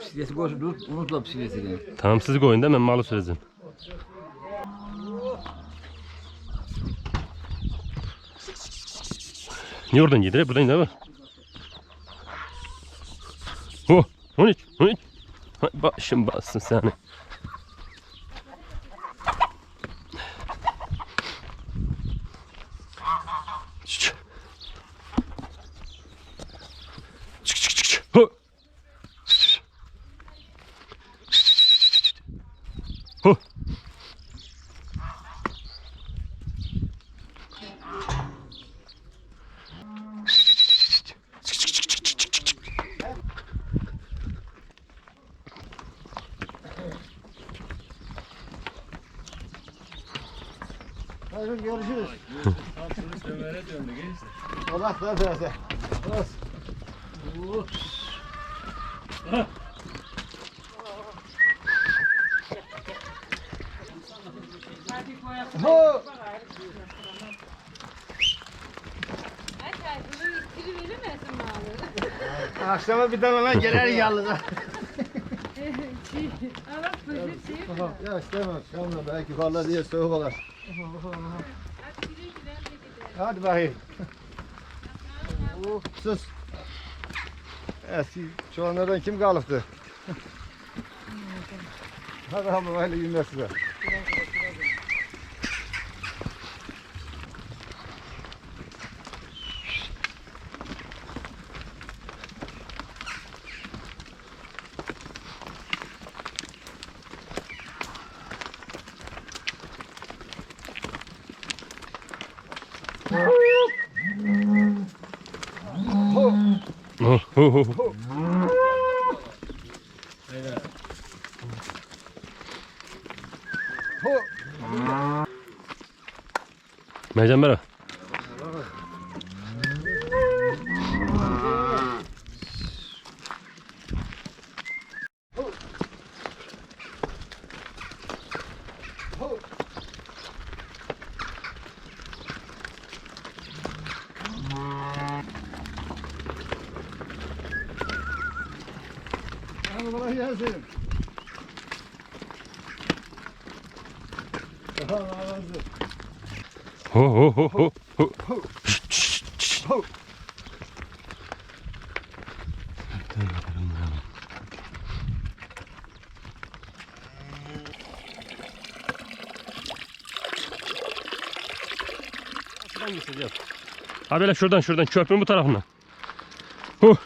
Bisikleti koş, unut, unutma bisikletini. Tamam siz koyun da ben malı süreceğim. Niye oradan gidiyor? Buradan gidiyor. Oh, 13, 13. Hay Başım bassın seni. Hadi görüşürüz. Allah razı olsun. Olsun. Ho! Akşama bir tane lan gelir yalnız. Şey mi? ya istemem. Kalma belki fazla diye soğuk olur. Hadi bakayım. Oh, sus. Eski çoğunlardan kim kalıptı? Hadi abi böyle günler size. Oh, oh, oh. Ho! Mercan merhaba. Ho! Hadi kolay gelsin. Tamam, ağzı. Ho ho ho ho ho. Ho! Ha böyle şuradan şuradan köprünün bu tarafından. Hu.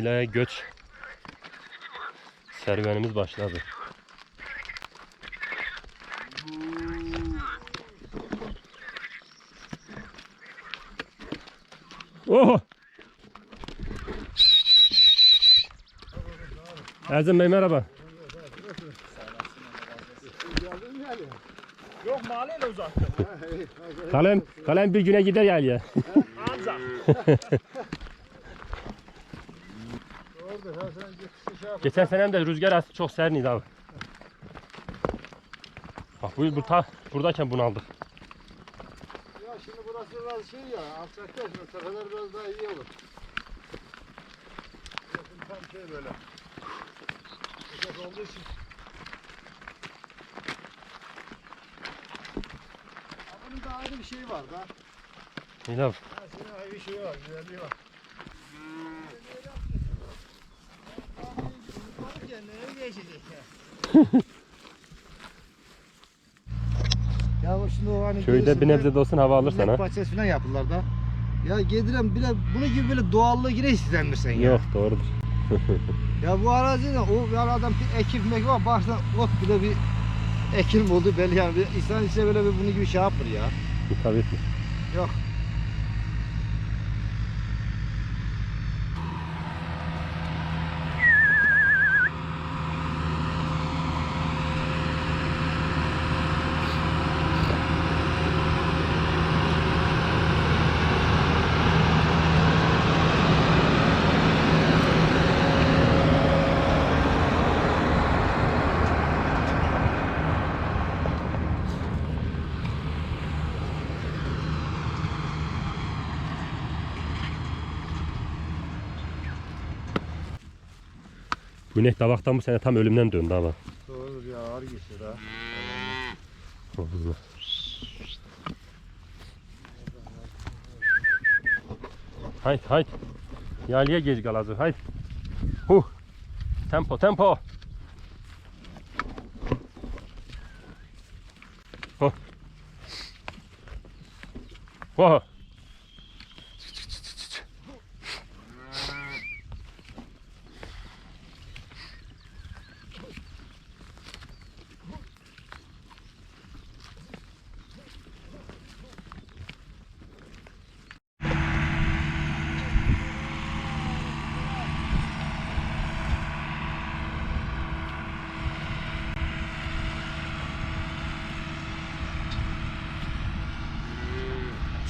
Yaylaya göç serüvenimiz başladı. Oh! Erzem Bey merhaba. Yok mahalleyle uzaktı. Kalem, kalem bir güne gider yaylaya. Ancak. Orada ha sen git şey yap. Geçen senem de rüzgar astı çok seriniydi abi. Bak bu bu ta buradayken bunu aldık. Ya şimdi burası biraz şey ya, alçakta şimdi tepeler biraz daha iyi olur. Burası tam şey böyle. Sıcak olduğu için. Ha, Bunun da ayrı bir şey var da. Abi. Ha, senin ayrı bir şey var, güzelliği var. Geçecek ya. Şimdi o hani Köyde bir nebze de olsun hava alırsan ha. bahçesi falan yapırlar da. Ya Gedirem bile bunu gibi böyle doğallığı yine istenmirsen ya. Yok doğrudur. Ya bu arazide o bir aradan bir ekip mek var baştan ot bile bir ekim oldu belli yani. Bir insan ise böyle bir bunu gibi şey yapır ya. Tabii etme. Yok. İnek davaktan bu sene tam ölümden döndü ama. Doğrudur ya ağır geçiyor ha. Allah. Haydi haydi. Yalıya geç kalacak haydi. Huh. Tempo tempo. Huh. Huh.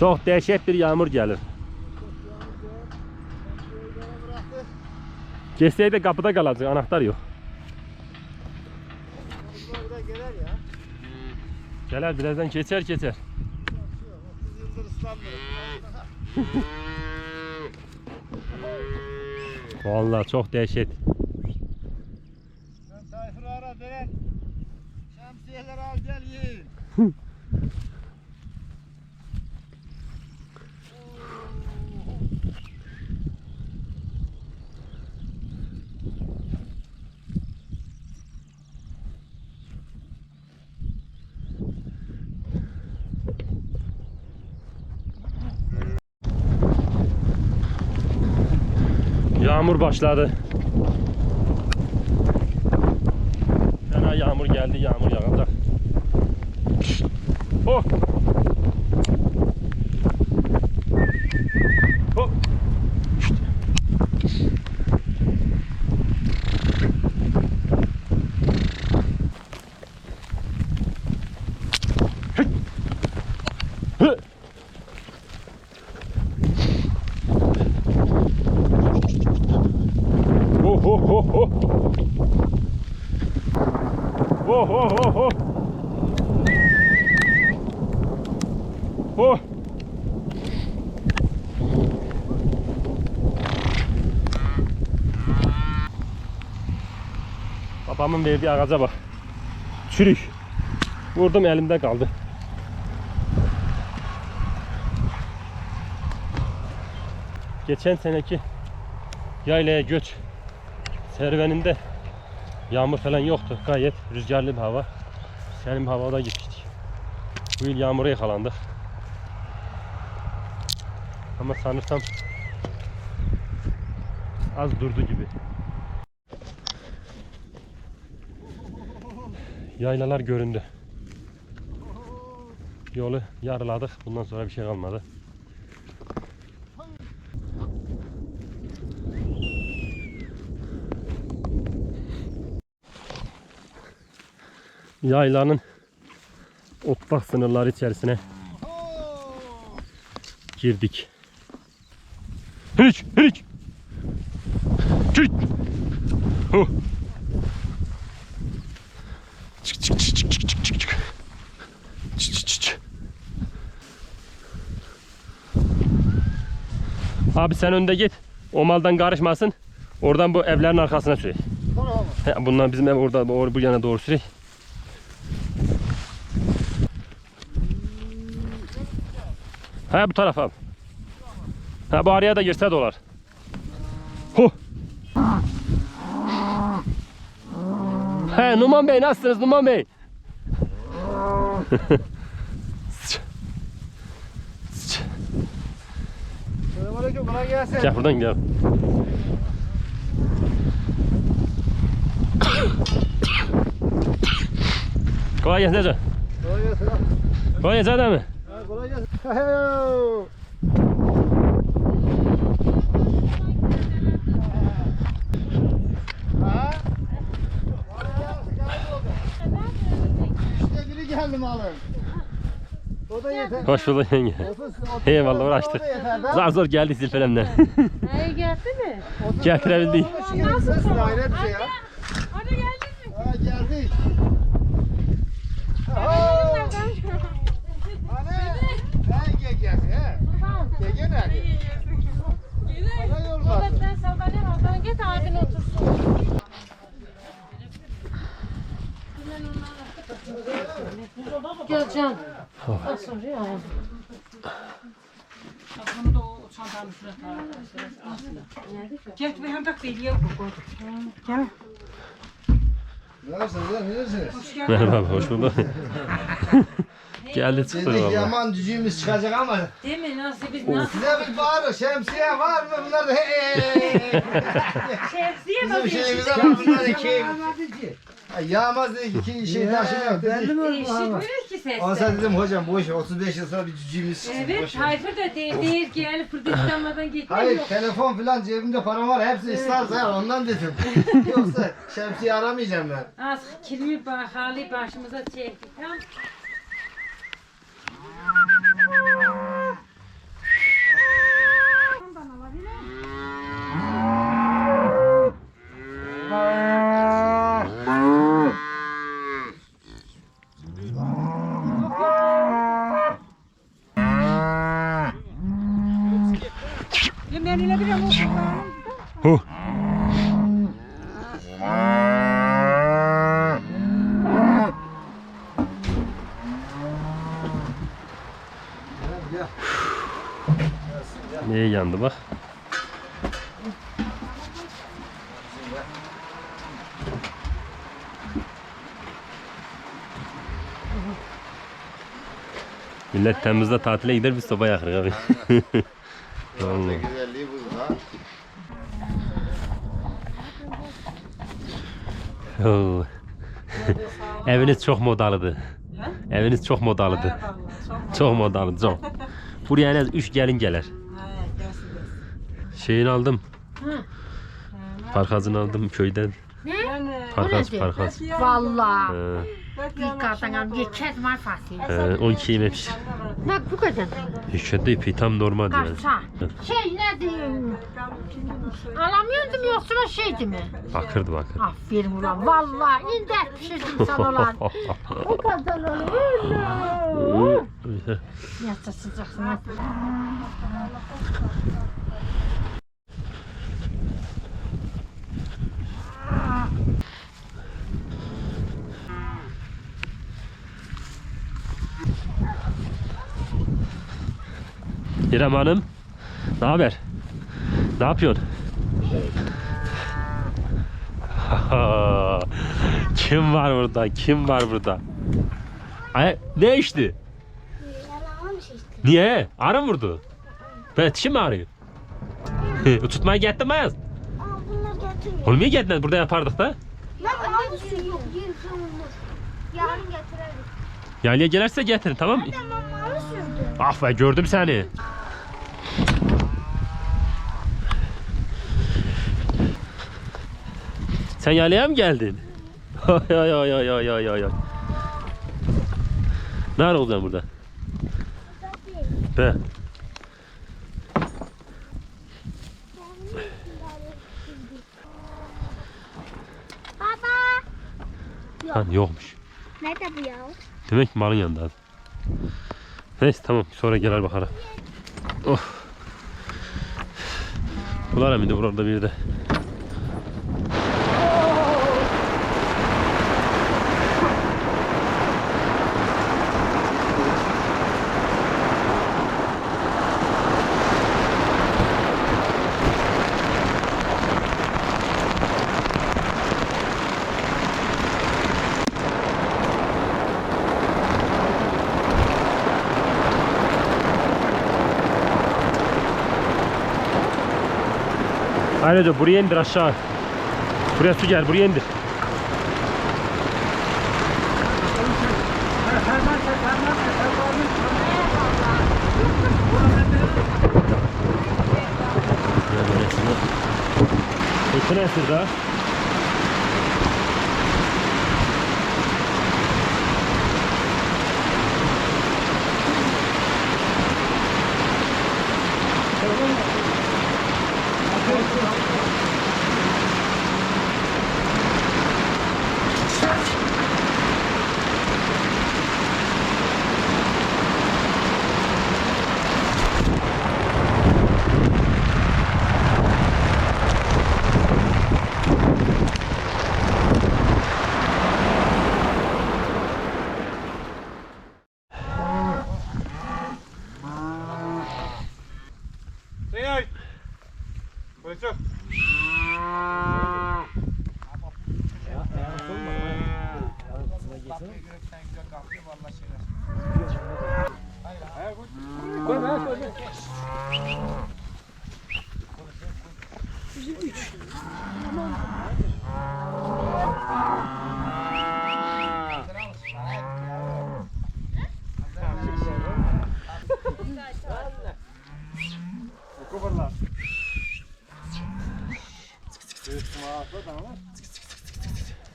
Çok dehşet bir yağmur gelir. Geçseydi kapıda kalacak anahtar yok. Burada gelir ya. Gelir birazdan geçer geçer. 30 yıldır ıslanmıyor. Vallahi çok dehşet. Sen Tayfur ara denen. Şemsiyeler al gel yiyin. Yağmur başladı. Fena yağmur geldi, yağmur yağacak. Oh! Hop! Hey! Hı! Oh, oh, oh, oh. Oh, oh, oh, oh. Oh. Babamın verdiği ağaca bak. Çürük. Vurdum elimde kaldı. Geçen seneki yaylaya göç serüveninde yağmur falan yoktu. Gayet rüzgarlı bir hava. Serin bir havada gitmiştik. Bu yıl yağmura yakalandık. Ama sanırsam az durdu gibi. Yaylalar göründü. Yolu yarıladık. Bundan sonra bir şey kalmadı. Yaylanın otlak sınırları içerisine girdik. Hiç, hiç. Çık. Huh. Çık, çık, çık, çık, çık, çık, çık, çık. Çık, çık, çık, çık. Abi sen önde git. O maldan karışmasın. Oradan bu evlerin arkasına sür. Tamam Bunlar bizim ev orada doğru bu yana doğru sürey. He bu taraf abi. Ha bu araya da girse dolar. Hu. He Numan Bey nasılsınız Numan Bey? Selamünaleyküm kolay gelsin. Gel buradan gel. Kolay gelsin hocam. Kolay gelsin. Kolay gelsin mı? Ha, kolay gelsin. İşte biri geldi malım. O da yeter. Hoş bulduk yenge. Eyvallah uğraştık. Zar zor geldik zilfelemden. He geldi mi? Getirebildik. Nasıl hayret bir şey ya. Anne geldin mi? Ha geldik. Anne. Ben gege he. Gege nerede? Bana yol var. Ben sandalye var. Ben git otursun. Gel can sonra ya. Bunu da o çantanın üstüne tak. Get ve hem bak deliye koy. Gel. Merhaba abi, hoş bulduk. Geldi çıktı Dedik valla. yaman cücüğümüz çıkacak ama Değil mi? Nasıl biz nasıl? size bir bağırır. Şemsiye var mı? Bunlar da hey. Şemsiye Bizim mi? şeyimize var. Bunlar iki. Ha, Yağmaz dedik iki şey taşımıyor. Dedi. Eşitmiyor ki ses. Onsa dedim hocam boş ver, 35 yıl sonra bir cücüğümüz çıksın. Evet, boş ver. Tayfur da değil, değil ki yani Kürdistan'dan gitmiyor. Hayır telefon filan cebimde param var hepsi ısrar ya ondan dedim. Yoksa şemsiye aramayacağım ben. Az kirmi ba hali başımıza çektik. Tamam. Neye yandı bak. Millet Temmuz'da tatile gider biz soba yakarız abi. Vallahi. Güzelliği bu. Oo. Eviniz çok modalıdı. Eviniz çok modalıdı. Çok modalı, çok. Buraya en az 3 gelin gelir. Şeyini aldım. Parkazını aldım köyden. Parkaz, parkaz. Vallahi. Ee, İlk kartan geçer var fasıl. e, 12 yememiş. Bak bu kadar. Hükümet ipi tam normal yani. Kaçsa. Şey ne diyeyim? Alamıyordum yoksa o şeydi mi? Bakırdı bakır. Aferin ulan. Vallahi indi pişirdim sana ulan. O kadar olur. Yatsa sıcaksın. İrem Hanım, ne haber? Ne yapıyorsun? Kim var burada? Kim var burada? Ay, ne içti? Niye? Arı vurdu? Ben dişim mi ağrıyor? Tutmaya gitmez. Bunlar getirmiyor. Oğlum niye gitmez? Burada yapardık da. Ben almış yok. Yürü sorulmaz. Yarın getirelim. Yaylaya gelirse getirin tamam mı? Malı sürdü. Ah be gördüm seni. Sen yaylaya mı geldin? Ay ay ay ay ay ay ay. Ne ara burada? Be. Baba. Ha, yokmuş. Nerede bu ya? Demek ki malın yanında. Neyse tamam sonra gelir bakalım. Oh. Bularım bir de burada bir de. Ayrıca buraya indir aşağı. Buraya su gel buraya indir. Ekine esir daha.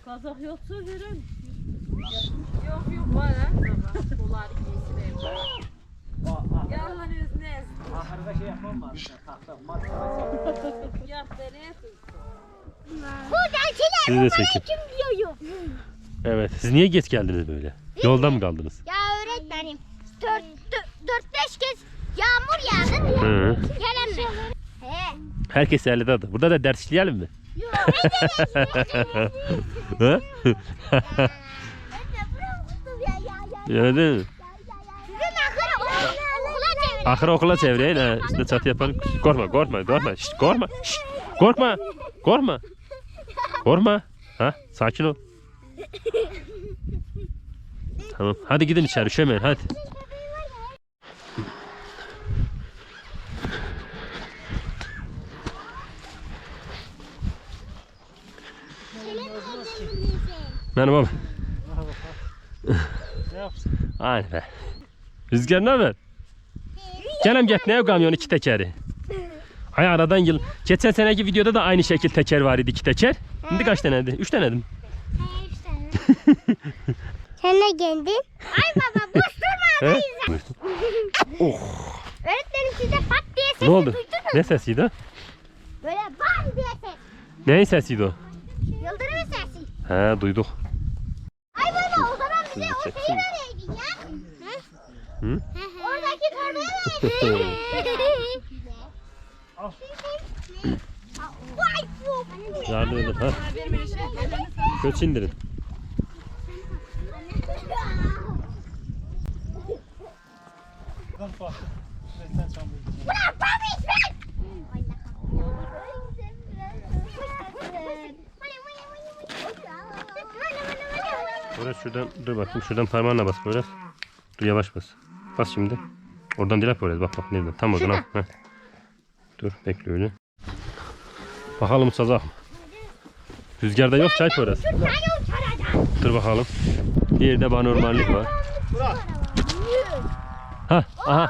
Kazak yoksa verin. Yok yok var ha. Dolar ikisi de. Yalan özne. Ahırda şey yapmam lazım. Tahta, mat. Yap nereye Sizi de çekin. Evet. Siz niye geç geldiniz böyle? Yolda mı kaldınız? Ya öğretmenim. Dört, dört, dört beş kez yağmur yağdı. Hı. Gelemem. He. Herkes yerli adı. Burada da ders işleyelim mi? Yok. Ya. Öyle değil mi? Sizin ahırı okula, okula çevirin. Ahır okula çevireyin ha. Üstüne çatı yapalım. Korkma korkma. Ha, sakin ol. Tamam. Hadi gidin içeri üşemeyin hadi. Merhaba baba. Ne yapsın? Aynen be. Rüzgar ne haber? Canım get ne kamyon iki tekeri. Hay aradan yıl. Geçen seneki videoda da aynı şekil teker var idi iki teker. Şimdi kaç taneydi? Üç tanedim. Sen ne geldin? Ay baba boş durma. He? oh. Öğretmenim size pat diye sesi Ne oldu? duydunuz. Ne sesiydi o? Böyle bam diye ses. Neyin sesiydi o? Yıldırım sesi. He duyduk. Ay baba o zaman bize o şeyi vereydin ya. Hı? Torbayı edin ha. Köç indirin. Böyle şuradan dur bakayım şuradan parmağınla bas böyle. Dur yavaş bas. Bas şimdi. Oradan direkt böyle bak bak nereden tam oradan. Heh. Dur bekle öyle. Bakalım mı? Rüzgarda yok çay orası. Dur bakalım. Bir yerde banormallik var. Ha aha